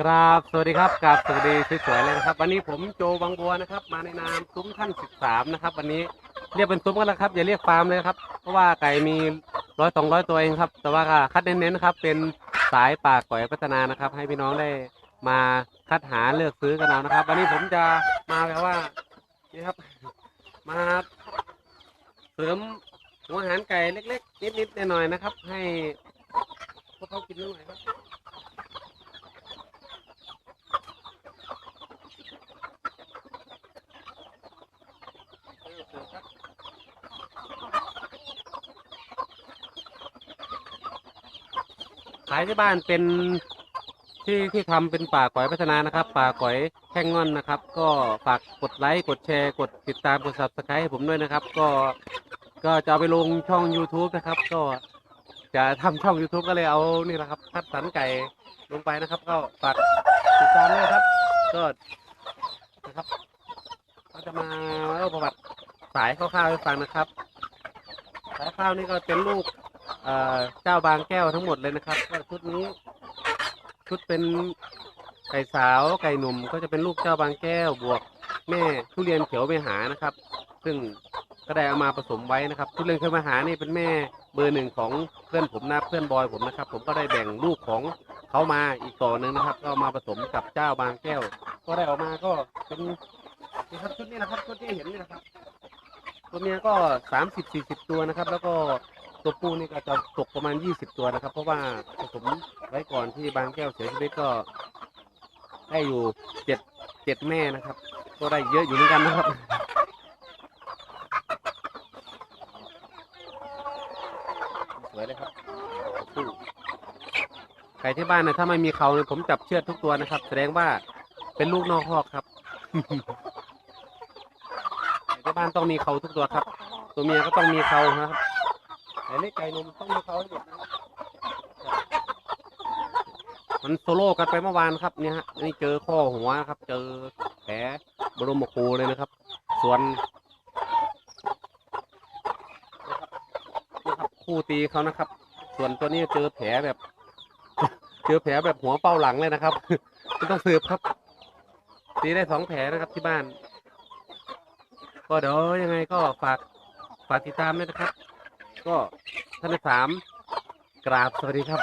กราบสวัสดีครับกราบสวัสดีสวยๆเลยนะครับ วันนี้ผมโจบางบัวนะครับ มาในนามซุ้มท่านสิบสามนะครับ วันนี้เรียกเป็นซุ้มกันแล้วครับอย่าเรียกฟาร์มเลยครับ เพราะว่าไก่มีร้อยสองร้อยตัวเองครับ แต่ว่าคัดเน้นๆนะครับ เป็นสายป่าก่อยพัฒนานะครับ ให้พี่น้องได้มาคัดหาเลือกซื้อกันเอานะครับ วันนี้ผมจะมาแบบว่านี่ครับ มาเสริมหัวอาหารไก่เล็ก ๆ นิดๆหน่อยๆนะครับ ให้พวกเขากินหน่อยครับ ขายที่บ้านเป็นที่ที่ทำเป็นป่าก๋อยพัฒนานะครับ ป่าก๋อยแข้งง่อนนะครับ ก็ฝากกดไลค์กดแชร์ กดติดตามกด subscribe ให้ผมด้วยนะครับ ก็ก็จะเอาไปลงช่อง YouTube นะครับ ก็จะทำช่อง YouTube ก็เลยเอานี่แหละครับคัดสรรไก่ลงไปนะครับ ก็ฝากติดตามด้วยครับ ก็นะครับก็จะมาเล่าประวัติสายคร่าวๆให้ฟังนะครับ สายข้าวนี่ก็เป็นลูก เจ้าบางแก้วทั้งหมดเลยนะครับชุดนี้ ชุดเป็นไก่สาวไก่หนุ่มก็จะเป็นลูกเจ้าบางแก้วบวกแม่ทุเรียนเขียวไปหานะครับ ซึ่งก็ได้เอามาผสมไว้นะครับ ทุเรียนเขียวไปหานี่เป็นแม่เบอร์หนึ่งของเพื่อนผมนะเพื่อนบอยผมนะครับ ผมก็ได้แบ่งลูกของเขามาอีกต่อหนึ่งนะครับ ก็มาผสมกับเจ้าบางแก้ว ก็ได้ออกมาก็เป็นนี่ครับชุดนี้นะครับชุดที่เห็นนี่นะครับ ตัวเมียก็สามสิบสี่สิบตัวนะครับ แล้วก็ ตัวผู้นี่ก็จะตกประมาณ 20 ตัวนะครับ เพราะว่าผสมไว้ก่อนที่บางแก้วเสียชีวิตก็ได้อยู่เจ็ดเจ็ดแม่นะครับ ก็ได้เยอะอยู่เหมือนกันนะครับสวยเลยครับตัวผู้ไก่ที่บ้านนะถ้าไม่มีเขาเนี่ยผมจับเชือดทุกตัวนะครับ แสดงว่าเป็นลูกนอกคอกครับไก่ที่บ้านต้องมีเขาทุกตัวครับ ตัวเมียก็ต้องมีเขานะครับ ไก่เล็กไก่นมต้องมีเขาให้หมดนะครับมันโซโล่กันไปเมื่อวานครับเนี่ยฮะนี่เจอข้อหัวครับ เจอแผลบรมครูเลยนะครับ ส่วนนะครับนะครับคู่ตีเขานะครับ ส่วนตัวนี้เจอแผลแบบ เจอแผลแบบหัวเป้าหลังเลยนะครับไม่ต้องสืบครับ ตีได้สองแผลนะครับที่บ้าน ก็เดี๋ยวยังไงก็ฝากฝากติดตามด้วยนะครับ ก็ท่านที่สามกราบสวัสดีครับ